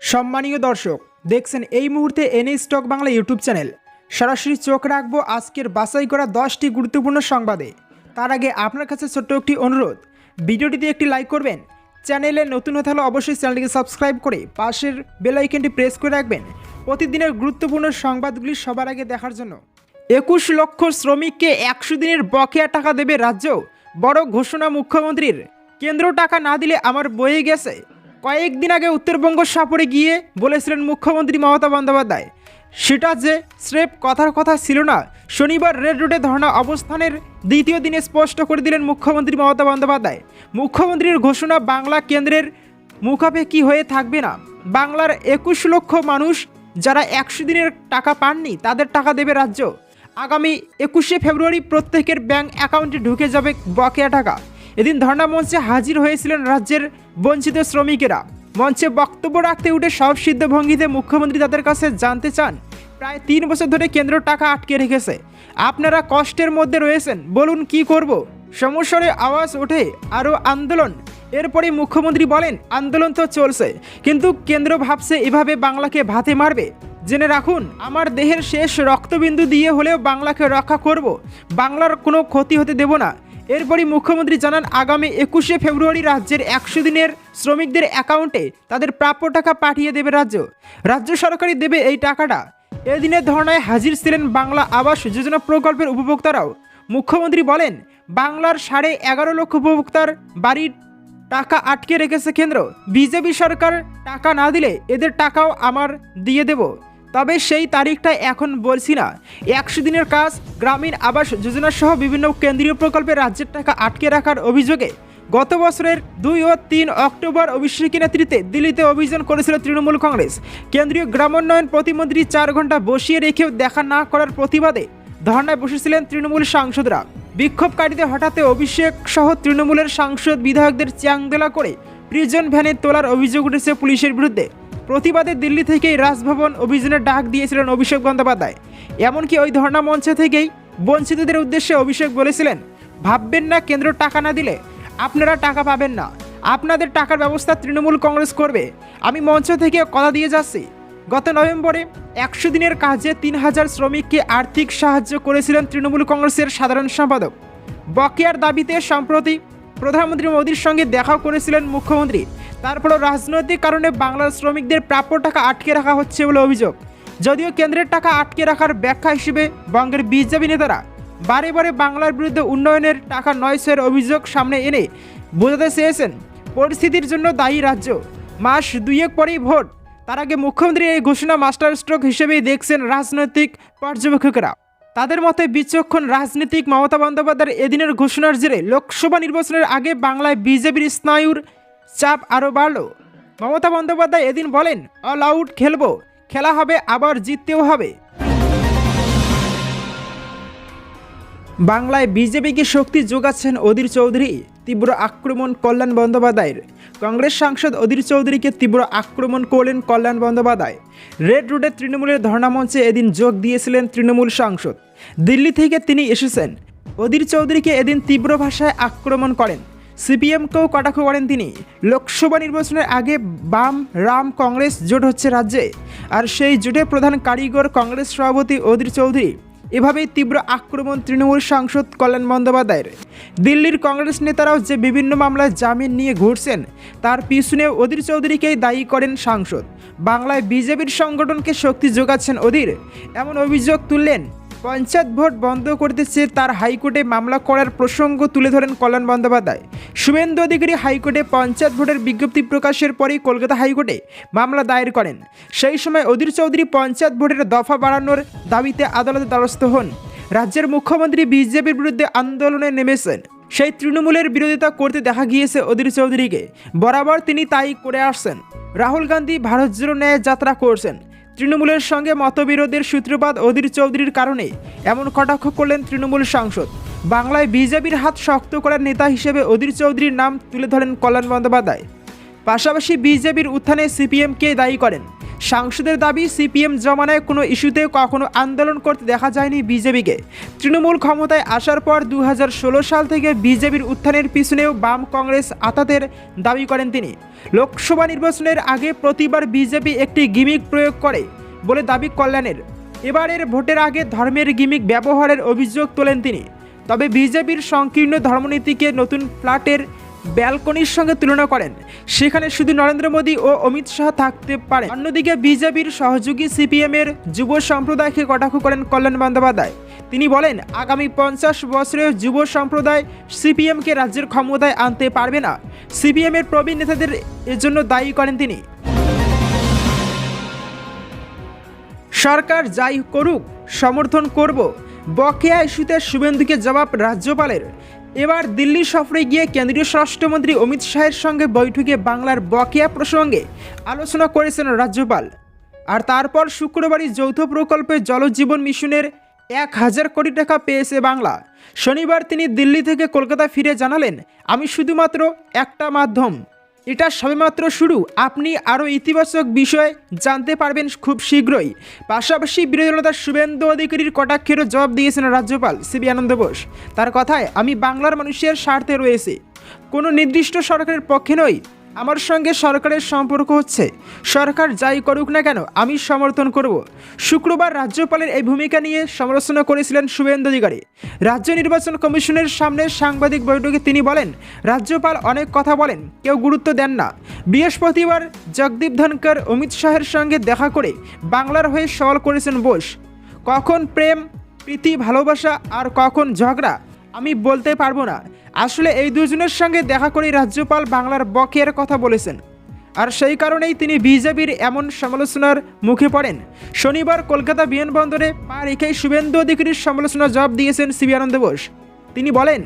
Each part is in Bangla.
সম্মানীয় দর্শক, দেখছেন এই মুহূর্তে NA stock Bangla YouTube channel. সরাসরি চোখ রাখব আজকের বাছাই করা দশটি গুরুত্বপূর্ণ সংবাদে। তার আগে আপনার কাছে ছোট্ট একটি অনুরোধ, ভিডিওটিতে একটি লাইক করবেন। চ্যানেলে নতুন হতে হলে অবশ্যই চ্যানেলটিকে সাবস্ক্রাইব করে পাশের বেল আইকনটি প্রেস করে রাখবেন। প্রতিদিনের গুরুত্বপূর্ণ সংবাদগুলি সবার আগে দেখার জন্য। একুশ লক্ষ শ্রমিককে একশো দিনের বকেয়া টাকা দেবে রাজ্য, বড় ঘোষণা মুখ্যমন্ত্রীর। কেন্দ্র টাকা না দিলে আমার বয়ে গেছে। কয়েকদিন আগে উত্তরবঙ্গ সফরে গিয়ে বলেছিলেন মুখ্যমন্ত্রী মমতা বন্দ্যোপাধ্যায়। সেটা যে স্রেফ কথার কথা ছিল না, শনিবার রেড রোডে ধর্ণা অবস্থানের দ্বিতীয় দিনে স্পষ্ট করে দিলেন মুখ্যমন্ত্রী মমতা বন্দ্যোপাধ্যায়। মুখ্যমন্ত্রীর ঘোষণা বাংলা কেন্দ্রের মুখাপেক্ষি হয়ে থাকবে না? বাংলার একুশ লক্ষ মানুষ যারা একশো দিনের টাকা পাননি, তাদের টাকা দেবে রাজ্য। আগামী একুশে ফেব্রুয়ারি প্রত্যেকের ব্যাংক অ্যাকাউন্টে ঢুকে যাবে বকেয়া টাকা। এদিন ধর্ণা মঞ্চে হাজির হয়েছিলেন রাজ্যের বঞ্চিত শ্রমিকেরা। মঞ্চে বক্তব্য রাখতে উঠে সব সিদ্ধ ভঙ্গিতে মুখ্যমন্ত্রী তাদের কাছে জানতে চান, প্রায় তিন বছর ধরে কেন্দ্র টাকা আটকে রেখেছে। আপনারা কষ্টের মধ্যে রয়েছেন, বলুন কি করব? সমস্যারে আওয়াজ ওঠে আরও আন্দোলন। এরপরে মুখ্যমন্ত্রী বলেন, আন্দোলন তো চলছে, কিন্তু কেন্দ্র ভাবছে এভাবে বাংলাকে ভাতে মারবে। জেনে রাখুন, আমার দেহের শেষ রক্তবিন্দু দিয়ে হলেও বাংলাকে রক্ষা করব, বাংলার কোনো ক্ষতি হতে দেব না। এরপরই মুখ্যমন্ত্রী জানান, আগামী একুশে ফেব্রুয়ারি রাজ্যের একশো দিনের শ্রমিকদের অ্যাকাউন্টে তাদের প্রাপ্য টাকা পাঠিয়ে দেবে রাজ্য। রাজ্য সরকারই দেবে এই টাকাটা। এদিনের ধর্নায় হাজির ছিলেন বাংলা আবাস যোজনা প্রকল্পের উপভোক্তারাও। মুখ্যমন্ত্রী বলেন, বাংলার সাড়ে এগারো লক্ষ উপভোক্তার বাড়ির টাকা আটকে রেখেছে কেন্দ্র। বিজেপি সরকার টাকা না দিলে এদের টাকাও আমার দিয়ে দেব। তবে সেই তারিখটা এখন বলছি না। একশো দিনের কাজ, গ্রামীণ আবাস যোজনা সহ বিভিন্ন কেন্দ্রীয় প্রকল্পে রাজ্যের টাকা আটকে রাখার অভিযোগে গত বছরের দুই ও তিন অক্টোবর অভিষেকী নেতৃত্বে দিল্লিতে অভিযান করেছিল তৃণমূল কংগ্রেস। কেন্দ্রীয় গ্রামোন্নয়ন প্রতিমন্ত্রী চার ঘণ্টা বসিয়ে রেখেও দেখা না করার প্রতিবাদে ধর্নায় বসেছিলেন তৃণমূল সাংসদরা। বিক্ষোভকারীদের হঠাৎ অভিষেক সহ তৃণমূলের সাংসদ বিধায়কদের চ্যাংদোলা করে প্রিজন ভ্যানে তোলার অভিযোগ উঠেছে পুলিশের বিরুদ্ধে। প্রতিবাদে দিল্লি থেকেই রাজভবন অভিযানের ডাক দিয়েছিলেন অভিষেক বন্দ্যোপাধ্যায়। এমনকি ওই ধর্ণা মঞ্চ থেকেই বঞ্চিতদের উদ্দেশ্যে অভিষেক বলেছিলেন, ভাববেন না, কেন্দ্র টাকা না দিলে আপনারা টাকা পাবেন না। আপনাদের টাকার ব্যবস্থা তৃণমূল কংগ্রেস করবে। আমি মঞ্চ থেকে কথা দিয়ে যাচ্ছি। গত নভেম্বরে একশো দিনের কাজে তিন হাজার শ্রমিককে আর্থিক সাহায্য করেছিলেন তৃণমূল কংগ্রেসের সাধারণ সম্পাদক। বকেয়ার দাবিতে সম্প্রতি প্রধানমন্ত্রী মোদীর সঙ্গে দেখাও করেছিলেন মুখ্যমন্ত্রী। তারপরও রাজনৈতিক কারণে বাংলার শ্রমিকদের প্রাপ্য টাকা আটকে রাখা হচ্ছে বলে অভিযোগ। যদিও কেন্দ্রের টাকা আটকে রাখার ব্যাখ্যা হিসেবে বঙ্গের বিজেপি নেতারা বারে বারে বাংলার বিরুদ্ধে উন্নয়নের টাকা নয় ছয়ের অভিযোগ সামনে এনে বোঝাতে চেয়েছেন। পরিস্থিতির জন্য দায়ী রাজ্য। মাস দুয়েক পরেই ভোট। তার আগে মুখ্যমন্ত্রী এই ঘোষণা মাস্টার স্ট্রোক হিসেবেই দেখছেন রাজনৈতিক পর্যবেক্ষকরা। তাদের মতে বিচক্ষণ রাজনীতিক মমতা বন্দ্যোপাধ্যায়ের এদিনের ঘোষণার জেরে লোকসভা নির্বাচনের আগে বাংলায় বিজেপির স্নায়ুর চাপ আরও বাড়ল। মমতা বন্দ্যোপাধ্যায় এদিন বলেন অল আউট খেলব, খেলা হবে, আবার জিততেও হবে। বাংলায় বিজেপিকে শক্তি যোগাচ্ছেন অধীর চৌধুরী, তীব্র আক্রমণ কল্যাণ বন্দ্যোপাধ্যায়ের। কংগ্রেস সাংসদ অধীর চৌধুরীকে তীব্র আক্রমণ করলেন কল্যাণ বন্দ্যোপাধ্যায়। রেড রোডে তৃণমূলের ধর্ণামঞ্চে এদিন যোগ দিয়েছিলেন তৃণমূল সাংসদ। দিল্লি থেকে তিনি এসেছেন। অধীর চৌধুরীকে এদিন তীব্র ভাষায় আক্রমণ করেন। সিপিএমকেও কটাক্ষ করেন তিনি। লোকসভা নির্বাচনের আগে বাম, রাম, কংগ্রেস জোট হচ্ছে রাজ্যে। আর সেই জোটের প্রধান কারিগর কংগ্রেস সভাপতি অধীর চৌধুরী। এভাবেই তীব্র আক্রমণ তৃণমূল সাংসদ কল্যাণ বন্দ্যোপাধ্যায়ের। দিল্লির কংগ্রেস নেতারাও যে বিভিন্ন মামলায় জামিন নিয়ে ঘুরছেন, তার পিছনে অধীর চৌধুরীকেই দায়ী করেন সাংসদ। বাংলায় বিজেপির সংগঠনকে শক্তি যোগাচ্ছেন অধীর। এমন অভিযোগ তুললেন পঞ্চায়েত ভোট বন্ধ করতে চেয়ে তার হাইকোর্টে মামলা করার প্রসঙ্গ তুলে ধরেন কল্যাণ বন্দ্যোপাধ্যায়। শুভেন্দু অধিকারী হাইকোর্টে পঞ্চায়েত ভোটের বিজ্ঞপ্তি প্রকাশের পরেই কলকাতা হাইকোর্টে মামলা দায়ের করেন। সেই সময় অধীর চৌধুরী পঞ্চায়েত ভোটের দফা বাড়ানোর দাবিতে আদালতে দ্বারস্থ হন। রাজ্যের মুখ্যমন্ত্রী বিজেপির বিরুদ্ধে আন্দোলনে নেমেছেন। সেই তৃণমূলের বিরোধিতা করতে দেখা গিয়েছে অধীর চৌধুরীকে। বরাবর তিনি তাই করে আসছেন। রাহুল গান্ধী ভারত জোড়ো ন্যায় যাত্রা করছেন। তৃণমূলের সঙ্গে মতবিরোধের সূত্রপাত অধীর চৌধুরীর কারণে এমন কটাক্ষ করলেন তৃণমূল সাংসদ। বাংলায় বিজেপির হাত শক্ত করার নেতা হিসেবে অধীর চৌধুরীর নাম তুলে ধরেন কল্যাণ বন্দ্যোপাধ্যায়। পাশাপাশি বিজেপির উত্থানে সিপিএমকে দায়ী করেন। সাংসদের দাবি, সিপিএম জমানায় কোনো ইস্যুতে কখনো আন্দোলন করতে দেখা যায়নি বিজেপিকে। তৃণমূল ক্ষমতায় আসার পর দু হাজার ষোলো সাল থেকে বিজেপির উত্থানের পিছনেও বাম কংগ্রেস আতাতের দাবি করেন তিনি। লোকসভা নির্বাচনের আগে প্রতিবার বিজেপি একটি গিমিক প্রয়োগ করে বলে দাবি কল্যাণের। এবারের ভোটের আগে ধর্মের গিমিক ব্যবহারের অভিযোগ তোলেন তিনি। তবে বিজেপির সংকীর্ণ ধর্মনীতিকে নতুন ফ্ল্যাটের ব্যালকনির সঙ্গে তুলনা করেন। সেখানে শুধু নরেন্দ্র মোদী ও অমিত শাহ থাকতে পারে অন্যদিকে বিজেপির সহযোগী সিপিএমের যুব সম্প্রদায়কে কটাক্ষ করেন কল্যাণ বন্দ্যোপাধ্যায়। তিনি বলেন, আগামী পঞ্চাশ বছরের যুব সম্প্রদায় সিপিএমকে রাজ্যের ক্ষমতায় আনতে পারবে না। সিপিএমের প্রবীণ নেতাদের এজন্য দায়ী করেন তিনি। সরকার যাই করুক, সমর্থন করব। বকেয়া ইস্যুতে শুভেন্দুকে জবাব রাজ্যপালের। এবার দিল্লি সফরে গিয়ে কেন্দ্রীয় স্বরাষ্ট্রমন্ত্রী অমিত শাহের সঙ্গে বৈঠকে বাংলার বকেয়া প্রসঙ্গে আলোচনা করেছেন রাজ্যপাল। আর তারপর শুক্রবারই যৌথ প্রকল্পে জলজীবন মিশনের এক হাজার কোটি টাকা পেয়েছে বাংলা। শনিবার তিনি দিল্লি থেকে কলকাতা ফিরে জানালেন, আমি শুধুমাত্র একটা মাধ্যম। এটা সবেমাত্র শুরু। আপনি আরও ইতিবাচক বিষয় জানতে পারবেন খুব শীঘ্রই। পাশাপাশি বিরোধী দলনেতা শুভেন্দু অধিকারীর কটাক্ষেরও জবাব দিয়েছেন রাজ্যপাল সিবি আনন্দ বোস। তার কথায়, আমি বাংলার মানুষের স্বার্থে রয়েছে। কোনো নির্দিষ্ট সরকারের পক্ষে নই আমার সঙ্গে সরকারের সম্পর্ক হচ্ছে। সরকার যাই করুক না কেন, আমি সমর্থন করব। শুক্রবার রাজ্যপালের এই ভূমিকা নিয়ে সমালোচনা করেছিলেন শুভেন্দু অধিকারী। রাজ্য নির্বাচন কমিশনের সামনে সাংবাদিক বৈঠকে তিনি বলেন, রাজ্যপাল অনেক কথা বলেন, কেউ গুরুত্ব দেন না। বৃহস্পতিবার জগদীপ ধনকর অমিত শাহের সঙ্গে দেখা করে বাংলার হয়ে সওয়াল করেছেন বোস। কখন প্রেম, প্রীতি, ভালোবাসা আর কখন ঝগড়া, আমি বলতে পারব না। আসলে এই দুজনের সঙ্গে দেখা করে রাজ্যপাল বাংলার বকের কথা বলেছেন। আর সেই কারণেই তিনি বিজেপির এমন সমালোচনার মুখে পড়েন। শনিবার কলকাতা বিমানবন্দরে পা রেখেই শুভেন্দু অধিকারীর সমালোচনা জবাব দিয়েছেন সিবি আনন্দ বোস। তিনি বলেন,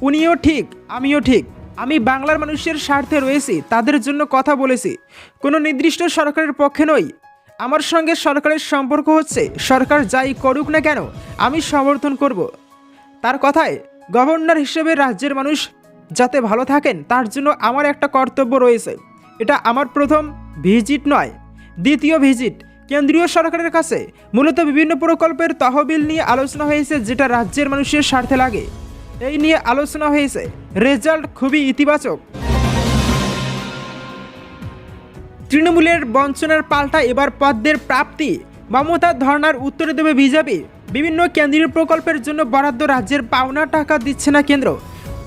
উনিও ঠিক, আমিও ঠিক। আমি বাংলার মানুষের স্বার্থে রয়েছি, তাদের জন্য কথা বলেছি। কোনো নির্দিষ্ট সরকারের পক্ষে নই। আমার সঙ্গে সরকারের সম্পর্ক হচ্ছে, সরকার যাই করুক না কেন, আমি সমর্থন করব। তার কথায় গভর্নর হিসেবে রাজ্যের মানুষ যাতে ভালো থাকেন, তার জন্য আমার একটা কর্তব্য রয়েছে। এটা আমার প্রথম ভিজিট নয়, দ্বিতীয় ভিজিট। কেন্দ্রীয় সরকারের কাছে মূলত বিভিন্ন প্রকল্পের তহবিল নিয়ে আলোচনা হয়েছে, যেটা রাজ্যের মানুষের স্বার্থে লাগে। এই নিয়ে আলোচনা হয়েছে। রেজাল্ট খুবই ইতিবাচক। তৃণমূলের বঞ্চনার পাল্টা এবার পদ্মের প্রাপ্তি। মমতার ধর্নার উত্তরে দেবে বিজেপি। বিভিন্ন কেন্দ্রীয় প্রকল্পের জন্য বরাদ্দ রাজ্যের পাওনা টাকা দিচ্ছে না কেন্দ্র।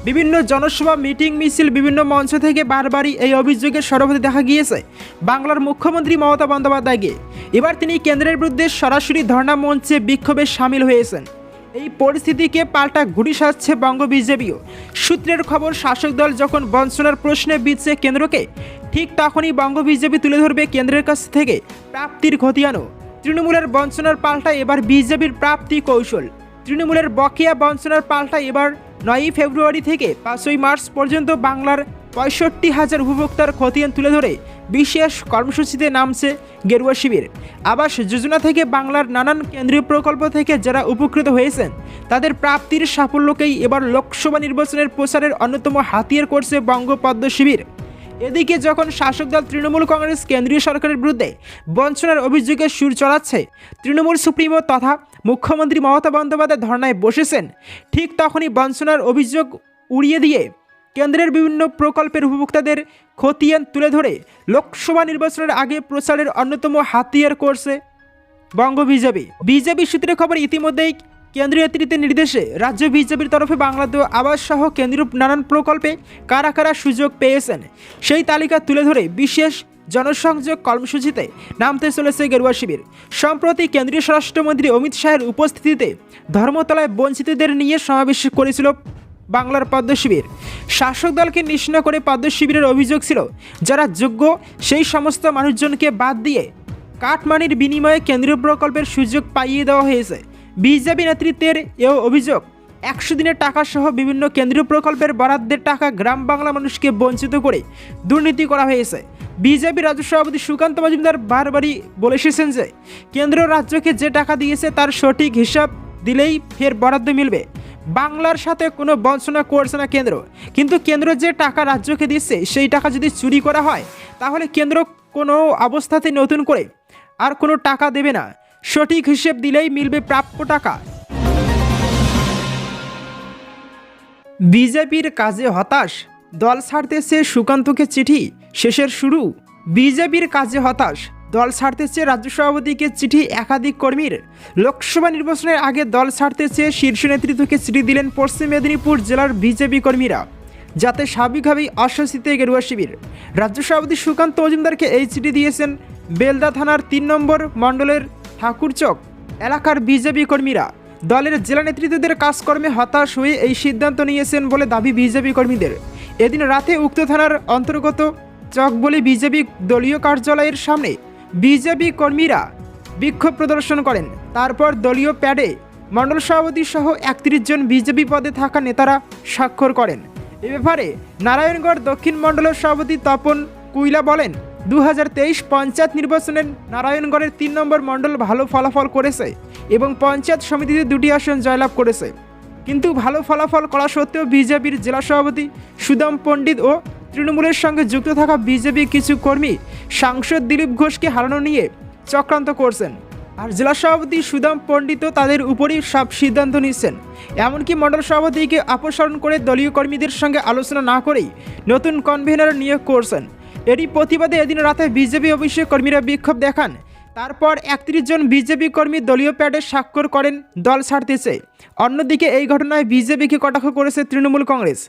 বিভিন্ন জনসভা, মিটিং, মিছিল বিভিন্ন মঞ্চ থেকে বারবারই এই অভিযোগের সরবরাহ দেখা গিয়েছে। বাংলার মুখ্যমন্ত্রী মমতা বন্দ্যোপাধ্যায়কে। এবার তিনি কেন্দ্রের বিরুদ্ধে সরাসরি ধর্ণা মঞ্চে বিক্ষোভে সামিল হয়েছেন। এই পরিস্থিতিকে পাল্টা ঘুরি সাজছে বঙ্গ বিজেপিও। সূত্রের খবর, শাসক দল যখন বঞ্চনার প্রশ্নে বিচ্ছে কেন্দ্রকে, ঠিক তখনই বঙ্গ বিজেপি তুলে ধরবে কেন্দ্রের কাছ থেকে প্রাপ্তির খতিয়ানও। তৃণমূলের বঞ্চনার পাল্টা এবার বিজেপির প্রাপ্তি কৌশল। তৃণমূলের বকেয়া বঞ্চনার পাল্টা এবার নয়ই ফেব্রুয়ারি থেকে পাঁচই মার্চ পর্যন্ত বাংলার পঁয়ষট্টি হাজার উপভোক্তার খতিয়ান তুলে ধরে বিশেষ কর্মসূচিতে নামছে গেরুয়া শিবির। আবাস যোজনা থেকে বাংলার নানান কেন্দ্রীয় প্রকল্প থেকে যারা উপকৃত হয়েছেন, তাদের প্রাপ্তির সাফল্যকেই এবার লোকসভা নির্বাচনের প্রচারের অন্যতম হাতিয়ার করছে বঙ্গপদ্ম শিবির। এদিকে যখন শাসক দল তৃণমূল কংগ্রেস কেন্দ্রীয় সরকারের বিরুদ্ধে বঞ্চনার অভিযোগের সুর চড়াচ্ছে, তৃণমূল সুপ্রিমো তথা মুখ্যমন্ত্রী মমতা বন্দ্যোপাধ্যায় ধর্নায় বসেছেন, ঠিক তখনই বঞ্চনার অভিযোগ উড়িয়ে দিয়ে কেন্দ্রের বিভিন্ন প্রকল্পের উপভোক্তাদের খতিয়ান তুলে ধরে লোকসভা নির্বাচনের আগে প্রচারের অন্যতম হাতিয়ার করছে বঙ্গ বিজেপি। বিজেপি সূত্রে খবর, ইতিমধ্যেই কেন্দ্রীয় নেতৃত্বের নির্দেশে রাজ্য বিজেপির তরফে বাংলাদেশ আবাস সহ কেন্দ্রীয় নানান প্রকল্পে কারা কারা সুযোগ পেয়েছেন, সেই তালিকা তুলে ধরে বিশেষ জনসংযোগ কর্মসূচিতে নামতে চলেছে গেরুয়া শিবির। সম্প্রতি কেন্দ্রীয় স্বরাষ্ট্রমন্ত্রী অমিত শাহের উপস্থিতিতে ধর্মতলায় বঞ্চিতদের নিয়ে সমাবেশ করেছিল বাংলার পদ্ম শিবির। শাসক দলকে নিষ্ণ করে পদ্ম শিবিরের অভিযোগ ছিল, যারা যোগ্য সেই সমস্ত মানুষজনকে বাদ দিয়ে কাটমানির বিনিময়ে কেন্দ্রীয় প্রকল্পের সুযোগ পাইয়ে দেওয়া হয়েছে। বিজেপি নেতৃত্বের এও অভিযোগ, একশো দিনের টাকা সহ বিভিন্ন কেন্দ্রীয় প্রকল্পের বরাদ্দের টাকা গ্রাম বাংলা মানুষকে বঞ্চিত করে দুর্নীতি করা হয়েছে। বিজেপি রাজ্য সভাপতি সুকান্ত মজুমদার বারবারই বলে এসেছেন যে, কেন্দ্র রাজ্যকে যে টাকা দিয়েছে তার সঠিক হিসাব দিলেই ফের বরাদ্দ মিলবে। বাংলার সাথে কোনো বঞ্চনা করছে না কেন্দ্র, কিন্তু কেন্দ্র যে টাকা রাজ্যকে দিচ্ছে সেই টাকা যদি চুরি করা হয়, তাহলে কেন্দ্র কোনো অবস্থাতে নতুন করে আর কোনো টাকা দেবে না। সঠিক হিসেব দিলেই মিলবে প্রাপ্য টাকা। বিজেপির কাজে হতাশ, দল ছাড়তেছে সুকান্তকে চিঠি, শেষের শুরু। বিজেপির কাজে হতাশ, দল ছাড়তেছে রাজ্য সভাপতিকে চিঠি, একাধিক কর্মীর। লোকসভা নির্বাচনের আগে দল ছাড়তেছে শীর্ষ নেতৃত্বকে চিঠি দিলেন পশ্চিম মেদিনীপুর জেলার বিজেপি কর্মীরা, যাতে স্বাভাবিকভাবেই অস্বস্তিতে গেরুয়া শিবির। রাজ্য সভাপতি সুকান্ত মজুমদারকে এই চিঠি দিয়েছেন বেলদা থানার তিন নম্বর মণ্ডলের ঠাকুরচক এলাকার বিজেপি কর্মীরা দলের জেলা নেতৃত্বদের কাজকর্মে হতাশ হয়ে এই সিদ্ধান্ত নিয়েছেন বলে দাবি বিজেপি কর্মীদের। এদিন রাতে উক্ত থানার অন্তর্গত চকবলি বিজেপি দলীয় কার্যালয়ের সামনে বিজেপি কর্মীরা বিক্ষোভ প্রদর্শন করেন। তারপর দলীয় প্যাডে মণ্ডল সভাপতি সহ একত্রিশ জন বিজেপি পদে থাকা নেতারা স্বাক্ষর করেন। এ ব্যাপারে নারায়ণগড় দক্ষিণ মণ্ডলের সভাপতি তপন কুইলা বলেন দু পঞ্চায়েত নির্বাচনের নারায়ণগড়ের তিন নম্বর মণ্ডল ভালো ফলাফল করেছে এবং পঞ্চায়েত সমিতিতে দুটি আসন জয়লাভ করেছে। কিন্তু ভালো ফলাফল করা সত্ত্বেও বিজেপির জেলা সভাপতি সুদাম পণ্ডিত ও তৃণমূলের সঙ্গে যুক্ত থাকা বিজেপি কিছু কর্মী সাংসদ দিলীপ ঘোষকে হারানো নিয়ে চক্রান্ত করছেন। আর জেলা সভাপতি সুদাম পণ্ডিতও তাদের উপরই সব সিদ্ধান্ত নিচ্ছেন। এমনকি মণ্ডল সভাপতিকে অপসারণ করে দলীয় কর্মীদের সঙ্গে আলোচনা না করেই নতুন কনভেনার নিয়োগ করছেন। এরই প্রতিবাদে এদিন রাতে বিজেপি অফিসে কর্মীরা বিক্ষোভ দেখান। তারপর একত্রিশ জন বিজেপি কর্মী দলীয় প্যাডে স্বাক্ষর করেন, দল ছাড়তেছে। অন্যদিকে এই ঘটনায় বিজেপিকে কটাক্ষ করেছে তৃণমূল কংগ্রেস।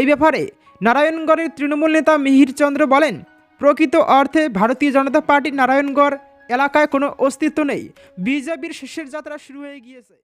এই ব্যাপারে নারায়ণগড়ের তৃণমূল নেতা মিহির চন্দ্র বলেন, প্রকৃত অর্থে ভারতীয় জনতা পার্টির নারায়ণগড় এলাকায় কোনো অস্তিত্ব নেই। বিজেপির শেষের যাত্রা শুরু হয়ে গিয়েছে।